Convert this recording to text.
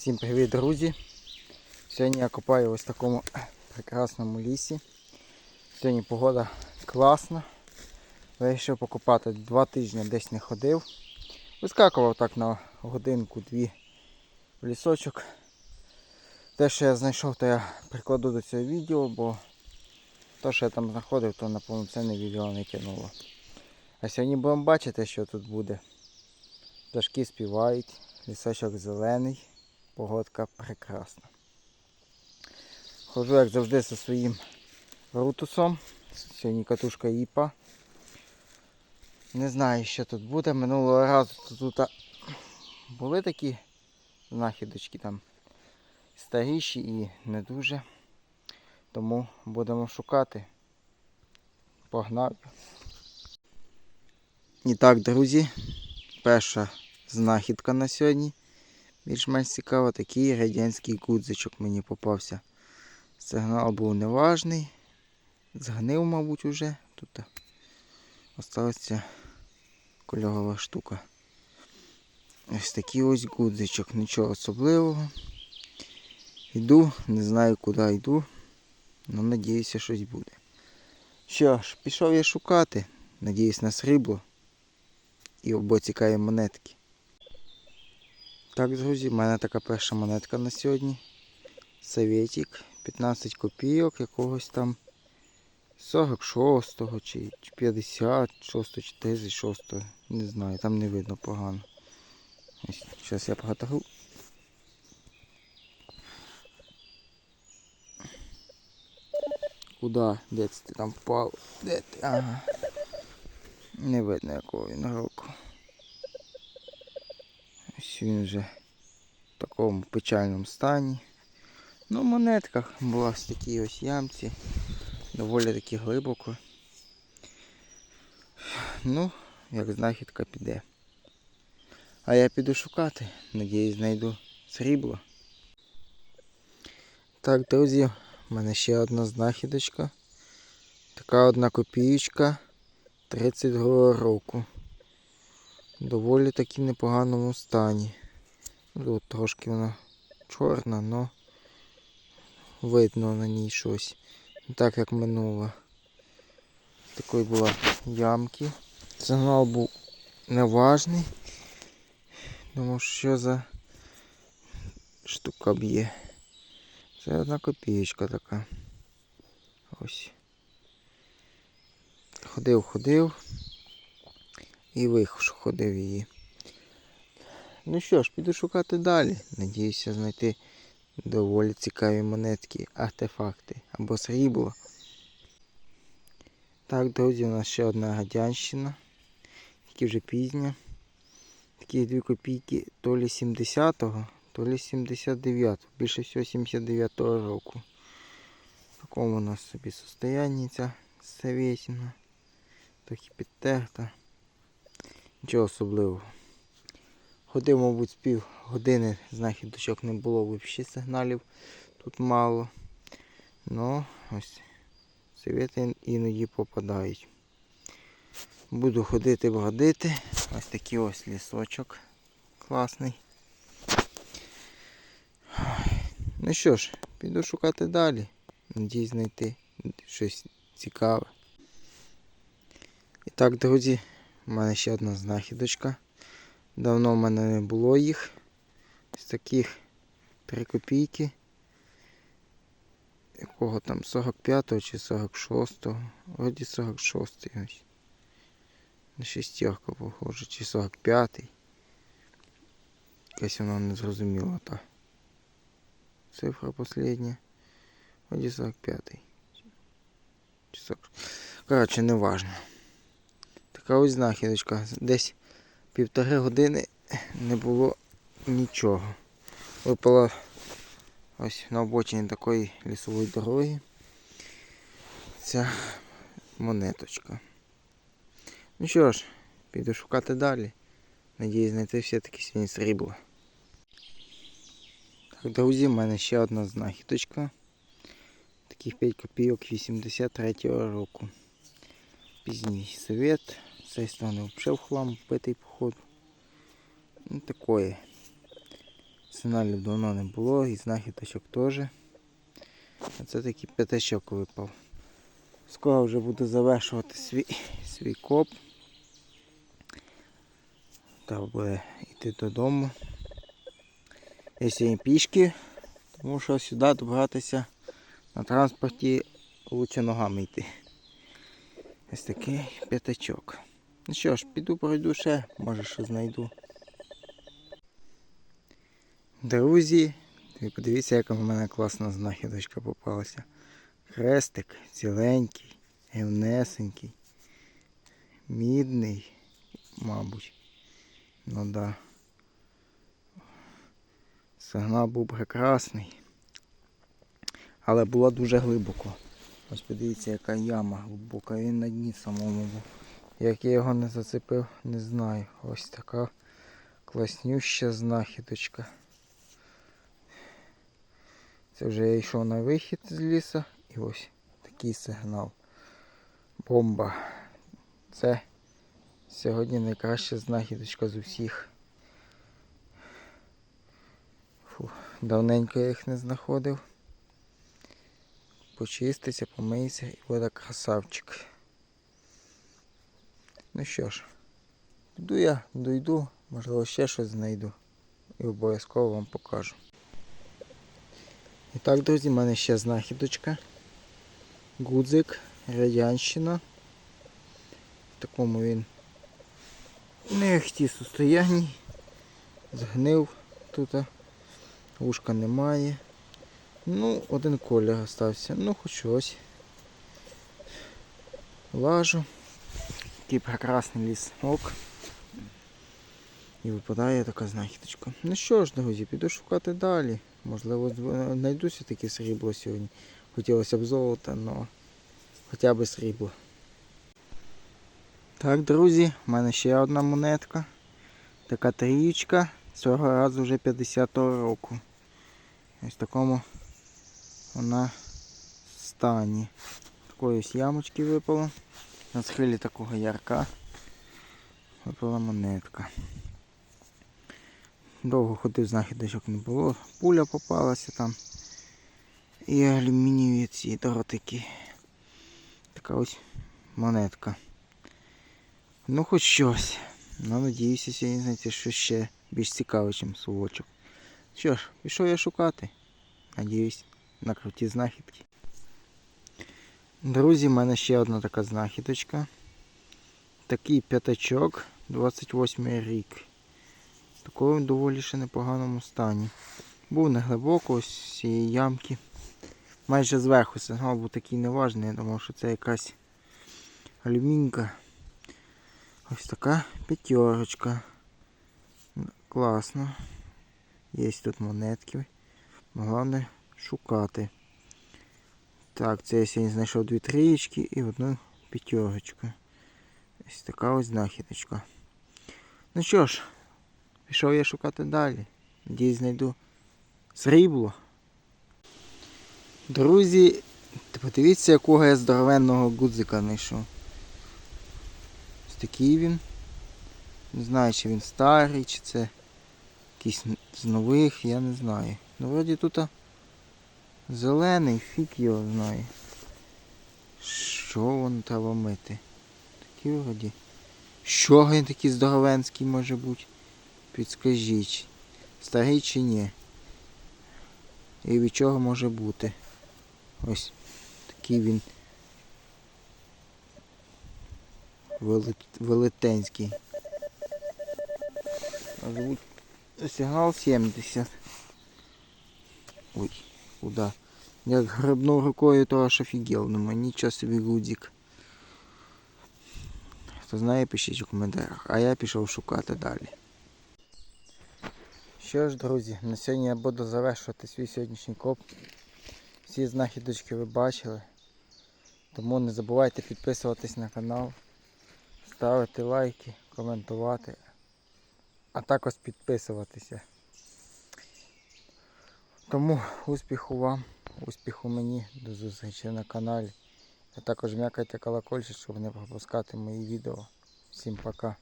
Всім привіт, друзі! Сьогодні я копаю ось в такому прекрасному лісі. Сьогодні погода класна. Вирішив покопати два тижні десь не ходив. Вискакував так на годинку-дві в лісочок. Те, що я знайшов, то я прикладу до цього відео, бо те, що я там знаходив, то на повноцінне відео не тягнуло. А сьогодні будемо бачити, що тут буде. Пташки співають, лісочок зелений, погодка прекрасна. Ходжу, як завжди, зі своїм рутусом. Сьогодні катушка ІПА. Не знаю, що тут буде. Минулого разу тут були такі знахідочки там старіші і не дуже. Тому будемо шукати. Погнав. І так, друзі, перша знахідка на сьогодні. Більш-менш цікаво, такий радянський гудзичок мені попався. Сигнал був неважний. Згнив, мабуть, уже. Тут осталася кольорова штука. Ось такий ось гудзичок, нічого особливого. Йду, не знаю куди йду, але надіюся, щось буде. Що ж, пішов я шукати, надіюсь на срібло і обо цікаві монетки. Так, друзі, в мене така перша монетка на сьогодні. Советик, 15 копійок якогось там 46-го чи 56-го чи 36-го. Не знаю, там не видно погано. Зараз я погатору. Куда? Де це ти там впав? Де ти? Ага. Не видно якого він року. Ось він вже в такому печальному стані. Ну, монетках була в такій ось ямці. Доволі таки глибоко. Ну, як знахідка піде. А я піду шукати. Надіюсь, знайду срібло. Так, друзі, в мене ще одна знахідочка. Така одна копієчка 32 року. Доволі таки непоганому стані. Тут трошки вона чорна, але видно на ній щось. Не так як минула. Такої була ямки. Сигнал був неважний. Думав, що за штука б'є. Це одна копієчка така. Ось. Ходив, ходив і виходив її. Ну що ж, піду шукати далі. Надіюся знайти доволі цікаві монетки, артефакти або срібло. Так, друзі, у нас ще одна гадянщина. Тільки вже пізня. Такі дві копійки то лі 70-го, то лі 79-го. Більше всього 79-го року. В такому у нас собі состоянні ця Савєтіна. Трохи підтерта. Нічого особливого. Ходив, мабуть, з пів години знахідочок не було взагалі сигналів. Тут мало. Ну, ось совєти іноді попадають. Буду ходити бродити. Ось такий ось лісочок класний. Ну що ж, піду шукати далі. Надіюсь знайти щось цікаве. І так, друзі, у мене ще одна знахідочка. Давно в мене не було їх. Ось таких 3 копійки. Якого там 45-го чи 46-го. Вроді 46-й ось. На шестерку похоже, чи 45-й. Якась вона не зрозуміла та. Цифра последня. Вроді 45-й. Чи 40. Коротше, не важно. Така ось знахідочка. Десь півтори години не було нічого. Випала ось на обочині такої лісової дороги. Ця монеточка. Ну що ж, піду шукати далі. Надіюсь знайти все-таки сьогодні срібло. Так, друзі, в мене ще одна знахідочка. Таких 5 копійок 83-го року. Пізній совет. З цієї сторони взагалі в хлам битий походу. Ну такое. Сигналів давно не було і знахідочок теж. А це такий п'ятачок випав. Скоро вже буду завершувати свій, свій коп. Треба буде йти додому. Я сьогодні пішки, тому що сюди добратися на транспорті лучше ногами йти. Ось такий п'ятачок. Ну що ж, піду пройду ще, може що знайду. Друзі, ви подивіться, яка в мене класна знахідочка попалася. Хрестик ціленький, гівнесенький, мідний, мабуть. Ну да. Сигнал був прекрасний. Але було дуже глибоко. Ось подивіться, яка яма глибока. Він на дні самому був. Як я його не зацепив, не знаю. Ось така класнюща знахідочка. Це вже я йшов на вихід з лісу і ось такий сигнал. Бомба. Це сьогодні найкраща знахідочка з усіх. Фу, давненько я їх не знаходив. Почиститься, помийся і буде красавчик. Ну що ж, піду я, дойду, можливо ще щось знайду і обов'язково вам покажу. І так, друзі, в мене ще знахідочка. Гудзик, радянщина. В такому він нехті состоянні. Згнив тут. Вушка немає. Ну, один колір остався. Ну, хоч щось. Лажу. Такий прекрасний лісок. І випадає така знахідочка. Ну що ж, друзі, піду шукати далі. Можливо, знайдуся таке срібло сьогодні. Хотілося б золота, але хоча б срібло. Так, друзі, в мене ще одна монетка. Така трієчка. Цього разу вже 50-го року. Ось в такому вона стані. Такої ось ямочки випало. На схилі такого ярка випала монетка. Довго ходив, знахідочок не було. Пуля попалася там. І алюмінієві ці дротики. Така ось монетка. Ну хоч щось. Ну, надіюся сьогодні знайти щось ще більш цікаве, ніж совочок. Що ж, пішов я шукати. Надіюсь на круті знахідки. Друзі, в мене ще одна така знахідочка. Такий п'ятачок, 28 рік. В такому доволі ще непоганому стані. Був не глибоко ось цієї ямки. Майже зверху сигнал був такий неважний, я думав, що це якась алюмінька. Ось така п'ятерочка. Класно. Є тут монетки. Головне шукати. Так, це я сьогодні знайшов дві трієчки і одну п'ятерочку. Ось така ось знахідочка. Ну що ж, пішов я шукати далі. Надіюсь знайду срібло. Друзі, подивіться, якого я здоровенного гудзика знайшов. Ось такий він. Не знаю, чи він старий, чи це якийсь з нових, я не знаю. Ну вроді тут зелений, фіг його знає. Що воно треба мити? Такі вроді. Що він такий здоровенський може бути? Підскажіть. Старий чи ні? І від чого може бути? Ось такий він велетенський. Звуть сигнал 70. Ой, куда? Як грибнув рукою, то аж офігел, думаю, нічого собі гудзик. Хто знає, пишіть у коментарях. А я пішов шукати далі. Що ж, друзі, на сьогодні я буду завершувати свій сьогоднішній коп. Всі знахідочки ви бачили. Тому не забувайте підписуватись на канал, ставити лайки, коментувати, а також підписуватися. Тому успіху вам, успіху мені, до зустрічі на каналі. А також м'якайте колокольчик, щоб не пропускати мої відео. Всім пока.